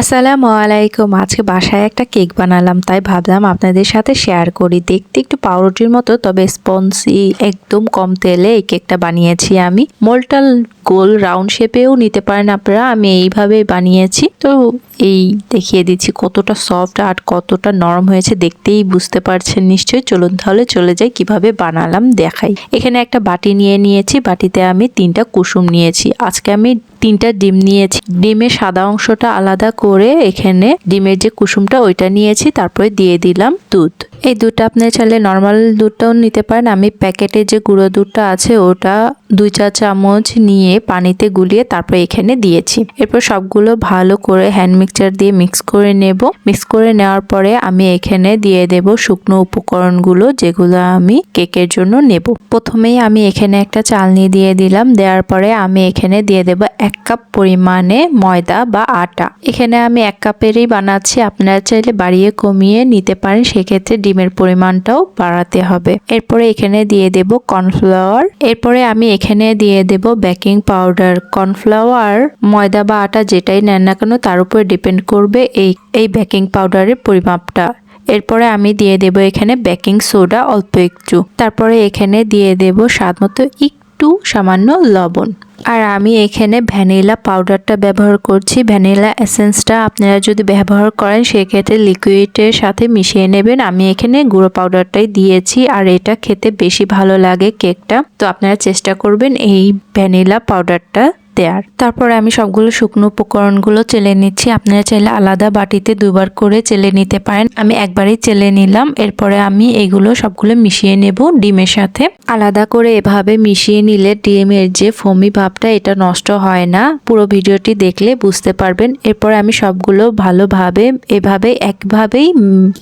আসসালামু আলাইকুম। আজকে বাসায় একটা কেক বানালাম, তাই ভাবলাম আপনাদের সাথে শেয়ার করি। দেখতে একটু পাউরুটির মতো, তবে স্পঞ্জি একদম কম তেলে এই কেকটা বানিয়েছি আমি। মোল্টাল গোল রাউন্ড শেপেও নিতে পারেন আপনারা। আমি এইভাবে বানিয়েছি। তো এই দেখিয়ে দিচ্ছি কতটা সফট আর কতটা নরম হয়েছে। দেখতেই বুঝতে পারছেন নিশ্চয়ই। চলুন তাহলে চলে যাই কীভাবে বানালাম, দেখাই। এখানে একটা বাটি নিয়ে নিয়েছি। বাটিতে আমি তিনটা কুসুম নিয়েছি। আজকে আমি তিনটা ডিম নিয়েছি। ডিমের সাদা অংশটা আলাদা করে এখানে ডিমের যে কুসুমটা ওইটা নিয়েছি। তারপরে দিয়ে দিলাম দুধ। এই দুধটা আপনি চাইলে নর্মাল দুধটাও নিতে পারেন। আমি প্যাকেটে যে গুঁড়ো দুধটা আছে ওটা দুই চা চামচ নিয়ে পানিতে গুলিয়ে তারপরে এখানে দিয়েছি। এরপর সবগুলো ভালো করে হ্যান্ড মিক্সচার দিয়ে মিক্স করে নেব। মিক্স করে নেওয়ার পরে আমি এখানে দিয়ে দেব শুকনো উপকরণগুলো যেগুলো আমি কেকের জন্য নেব। প্রথমেই আমি এখানে একটা চালনি দিয়ে দিলাম। দেওয়ার পরে আমি এখানে দিয়ে দেব এক কাপ পরিমাণে ময়দা বা আটা। এখানে আমি এক কাপেরই বানাচ্ছি। আপনারা চাইলে বাড়িয়ে কমিয়ে নিতে পারেন। সেক্ষেত্রে ডিমের পরিমাণটাও বাড়াতে হবে। এরপরে এখানে দিয়ে দেব কর্নফ্লাওয়ার। এরপরে আমি এখানে দিয়ে দেব বেকিং পাউডার, কর্নফ্লাওয়ার, ময়দা বা আটা যেটাই নেন না কেন, তার উপরে ডিপেন্ড করবে এই এই বেকিং পাউডারের পরিমাপটা। এরপরে আমি দিয়ে দেব এখানে বেকিং সোডা অল্প একটু। তারপরে এখানে দিয়ে দেব স্বাদ মতো একটু সামান্য লবণ। আর আমি এখানে ভ্যানিলা পাউডারটা ব্যবহার করছি। ভ্যানিলা এসেন্সটা আপনারা যদি ব্যবহার করেন, সেক্ষেত্রে লিকুইডের সাথে মিশিয়ে নেবেন। আমি এখানে গুঁড়ো পাউডারটাই দিয়েছি, আর এটা খেতে বেশি ভালো লাগে কেকটা। তো আপনারা চেষ্টা করবেন এই ভ্যানিলা পাউডারটা দেওয়ার তারপরে আমি সবগুলো শুকনো উপকরণগুলো চেলে নিচ্ছি। আপনারা চাইলে আলাদা বাটিতে দুবার করে চেলে নিতে পারেন। আমি একবারই চেলে নিলাম। এরপরে আমি এগুলো সবগুলো মিশিয়ে নেব ডিমের সাথে। আলাদা করে এভাবে মিশিয়ে নিলে ডিমের যে ফমি ভাবটা, এটা নষ্ট হয় না। পুরো ভিডিওটি দেখলে বুঝতে পারবেন। এরপরে আমি সবগুলো ভালোভাবে, এভাবে, একভাবেই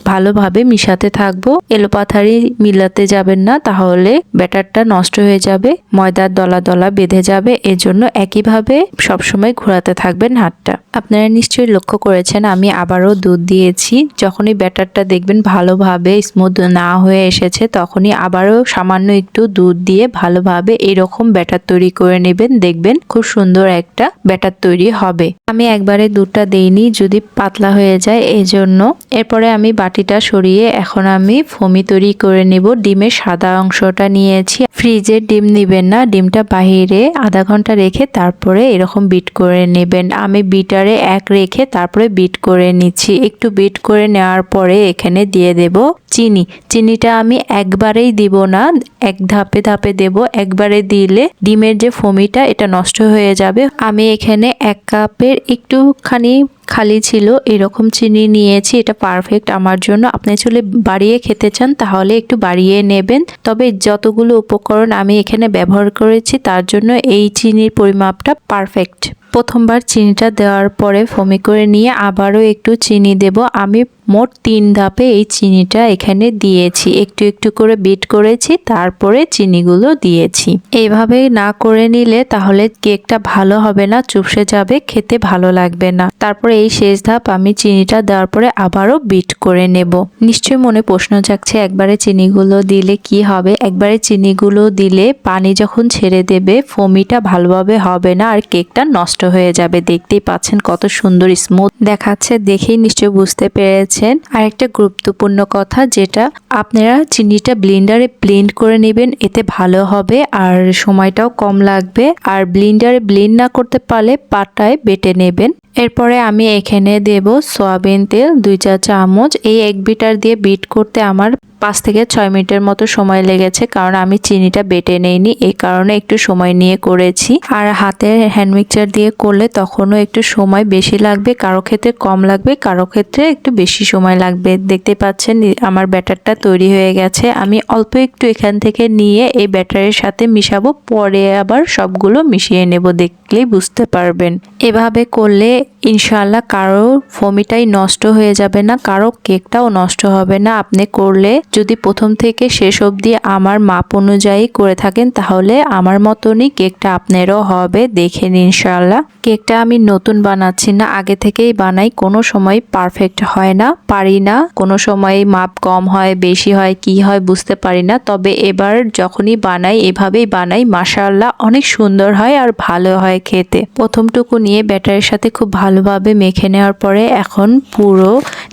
ভালোভাবে মিশাতে থাকব। এলোপাথারি মিলাতে যাবেন না, তাহলে ব্যাটারটা নষ্ট হয়ে যাবে, ময়দার দলা দলা বেঁধে যাবে। এজন্য একইভাবে সবসময় ঘোরাতে থাকবেন হাতটা। আপনারা নিশ্চয়ই লক্ষ্য করেছেন, আমি আবারও দুধ দিয়েছি। যখনই ব্যাটারটা দেখবেন ভালোভাবে স্মুথ না হয়ে এসেছে, তখনই আবারও সামান্য একটু দুধ দিয়ে ভালোভাবে এরকম ব্যাটার তৈরি করে নেবেন। দেখবেন খুব সুন্দর একটা ব্যাটার তৈরি হবে। আমি একবারে দুধটা দেইনি, যদি পাতলা হয়ে যায় এই জন্য এরপরে আমি বাটিটা সরিয়ে এখন আমি ফমি তৈরি করে নেব। ডিমের সাদা অংশটা নিয়েছি। ফ্রিজে ডিম নিবেন না, ডিমটা বাহিরে আধা ঘণ্টা রেখে তারপরে এরকম বিট করে নেবেন। আমি বিটারে এক রেখে তারপরে বিট করে নিচ্ছি। একটু বিট করে নেওয়ার পরে এখানে দিয়ে দেব চিনি। চিনিটা আমি একবারেই দিব না, এক ধাপে ধাপে দেব। একবারে দিলে ডিমের যে ফমিটা, এটা নষ্ট হয়ে যাবে। আমি এখানে এক কাপের একটুখানি খালি ছিল, এরকম চিনি নিয়েছি, এটা পারফেক্ট আমার জন্য। আপনি চলে বাড়িয়ে খেতে চান, তাহলে একটু বাড়িয়ে নেবেন। তবে যতগুলো উপকরণ আমি এখানে ব্যবহার করেছি, তার জন্য এই চিনির পরিমাপটা পারফেক্ট প্রথমবার চিনিটা দেওয়ার পরে ফমি করে নিয়ে আবারও একটু চিনি দেব। আমি মোট তিন ধাপে এই চিনিটা এখানে দিয়েছি। একটু একটু করে বিট করেছি, তারপরে চিনিগুলো দিয়েছি। এইভাবে না করে নিলে তাহলে কেকটা ভালো হবে না, চুপসে যাবে, খেতে ভালো লাগবে না। তারপরে এই শেষ ধাপ আমি চিনিটা দেওয়ার পরে আবারও বিট করে নেব। নিশ্চয়ই মনে প্রশ্ন জাগছে, একবারে চিনিগুলো দিলে কি হবে? একবারে চিনিগুলো দিলে পানি যখন ছেড়ে দেবে ফমিটা ভালোভাবে হবে না, আর কেকটা নষ্ট হয়ে যাবে। দেখতেই পাচ্ছেন কত সুন্দর স্মুথ দেখাচ্ছে, দেখেই নিশ্চয়ই বুঝতে পেরেছেন। আর একটা গুরুত্বপূর্ণ কথা যেটা, আপনারা চিনিটা ব্লেন্ডারে ব্লেন্ড করে নেবেন, এতে ভালো হবে আর সময়টাও কম লাগবে। আর ব্লেন্ডারে ব্লেন্ড না করতে পারলে পাটায় বেটে নেবেন। এরপরে আমি এখানে দেব সয়াবিন তেল, দুই চা চামচ এই এক বিটার দিয়ে বিট করতে আমার পাঁচ থেকে ছয় মিনিটের মতো সময় লেগেছে, কারণ আমি চিনিটা বেটে নেইনি এই কারণে একটু সময় নিয়ে করেছি। আর হাতের হ্যান্ড মিক্সচার দিয়ে করলে তখনও একটু সময় বেশি লাগবে, কারও ক্ষেত্রে কম লাগবে, কারও ক্ষেত্রে একটু বেশি সময় লাগবে। দেখতে পাচ্ছেন, আমার ব্যাটারটা তৈরি হয়ে গেছে। আমি অল্প একটু এখান থেকে নিয়ে এই ব্যাটারের সাথে মিশাবো, পরে আবার সবগুলো মিশিয়ে নেব দেখলেই বুঝতে পারবেন। এভাবে করলে ইনশাল্লাহ কারও ফমিটাই নষ্ট হয়ে যাবে না, কারও কেকটাও নষ্ট হবে না। আপনি করলে যদি প্রথম থেকে শেষ অবধি আমার মাপ অনুযায়ী করে থাকেন, তাহলে আমার মতনই কেকটা আপনারও হবে দেখেন ইনশাল্লাহ কেকটা আমি নতুন বানাচ্ছি না, আগে থেকেই বানাই, কোনো সময় পারফেক্ট হয় না, পারি না, কোনো সময় মাপ কম হয়, বেশি হয়, কি হয় বুঝতে পারি না, তবে এবার যখনই বানাই, এভাবেই বানাই, মাশাআল্লাহ অনেক সুন্দর হয় আর ভালো হয় খেতে। প্রথমটুকু নিয়ে ব্যাটারের সাথে খুব ভালোভাবে মেখে নেওয়ার পরে এখন পুরো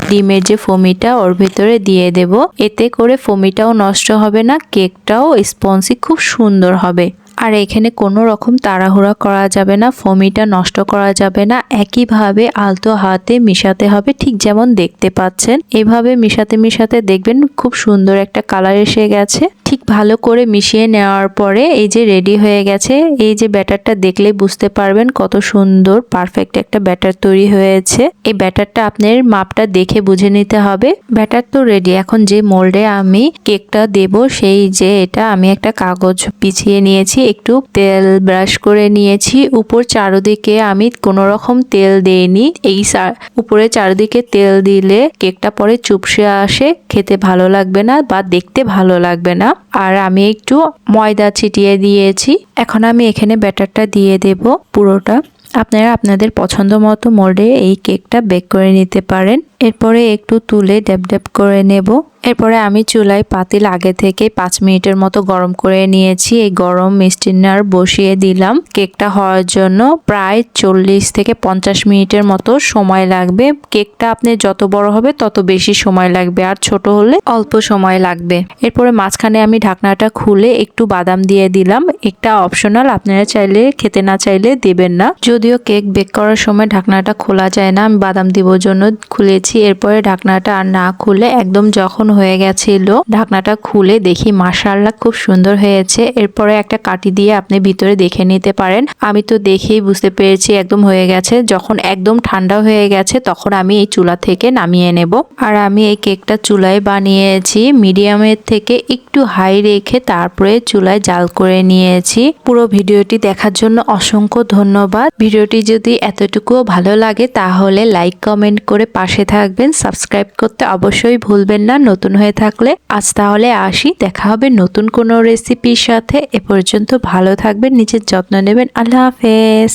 ডিমের যে ফমিটা ওর ভিতরে দিয়ে দেব। এতে করে ফমিটাও নষ্ট হবে না কেকটাও স্পঞ্জি খুব সুন্দর হবে। আর এখানে কোনো রকম তাড়াহুড়া করা যাবে না, ফমিটা নষ্ট করা যাবে না। একইভাবে আলতো হাতে মিশাতে হবে, ঠিক যেমন দেখতে পাচ্ছেন। এভাবে মিশাতে মিশাতে দেখবেন খুব সুন্দর একটা কালার এসে গেছে। ঠিক ভালো করে মিশিয়ে নেওয়ার পরে এই যে রেডি হয়ে গেছে, এই যে ব্যাটারটা দেখলেই বুঝতে পারবেন কত সুন্দর, পারফেক্ট একটা ব্যাটার তৈরি হয়েছে। এই ব্যাটারটা আপনার মাপটা দেখে বুঝে নিতে হবে। ব্যাটার তো রেডি, এখন যে মোল্ডে আমি কেকটা দেব, সেই যে এটা আমি একটা কাগজ বিছিয়ে নিয়েছি একটু তেল ব্রাশ করে নিয়েছি। উপর চারদিকে আমি কোনো রকম তেল দেইনি। এই উপরে চারদিকে তেল দিলে কেকটা পরে চুপসে আসে, খেতে ভালো লাগবে না বা দেখতে ভালো লাগবে না। আর আমি একটু ময়দা ছিটিয়ে দিয়েছি। এখন আমি এখানে ব্যাটারটা দিয়ে দেব পুরোটা। আপনারা আপনাদের পছন্দ মতো মোল্ডে এই কেকটা বেক করে নিতে পারেন। এরপরে একটু তুলে ড্যাব করে নেব। এরপরে আমি চুলায় পাতিল আগে থেকে পাঁচ মিনিটের মতো গরম করে নিয়েছি। এই গরম মিস্টিনার বসিয়ে দিলাম। কেকটা হওয়ার জন্য প্রায় চল্লিশ থেকে পঞ্চাশ মিনিটের মতো সময় লাগবে। কেকটা আপনি যত বড় হবে তত বেশি সময় লাগবে, আর ছোট হলে অল্প সময় লাগবে। এরপরে মাঝখানে আমি ঢাকনাটা খুলে একটু বাদাম দিয়ে দিলাম। একটা অপশনাল, আপনারা চাইলে, খেতে না চাইলে দেবেন না। যদিও কেক বেক করার সময় ঢাকনাটা খোলা যায় না, আমি বাদাম দিব জন্য খুলেছি। এরপরে ঢাকনাটা আর না খুলে একদম যখন হয়ে গেছিল, ঢাকনাটা খুলে দেখি মাশাআল্লাহ খুব সুন্দর হয়েছে। এরপরে একটা কাটি দিয়ে আপনি ভিতরে দেখে নিতে পারেন। আমি তো দেখেই বুঝতে পেরেছি একদম হয়ে গেছে। যখন একদম ঠান্ডা হয়ে গেছে, তখন আমি এই চুলা থেকে নামিয়ে নেব। আর আমি এই কেকটা চুলায় বানিয়েছি, মিডিয়ামের থেকে একটু হাই রেখে তারপরে চুলায় জাল করে নিয়েছি। পুরো ভিডিওটি দেখার জন্য অসংখ্য ধন্যবাদ। ভিডিওটি যদি এতটুকুও ভালো লাগে, তাহলে লাইক, কমেন্ট করে পাশে থাকবেন। সাবস্ক্রাইব করতে অবশ্যই ভুলবেন না। নতুন হয়ে থাকলে আজ তাহলে আসি। দেখা হবে নতুন কোনো রেসিপির সাথে। এ পর্যন্ত ভালো থাকবেন, নিজের যত্ন নেবেন। আল্লাহ হাফেজ।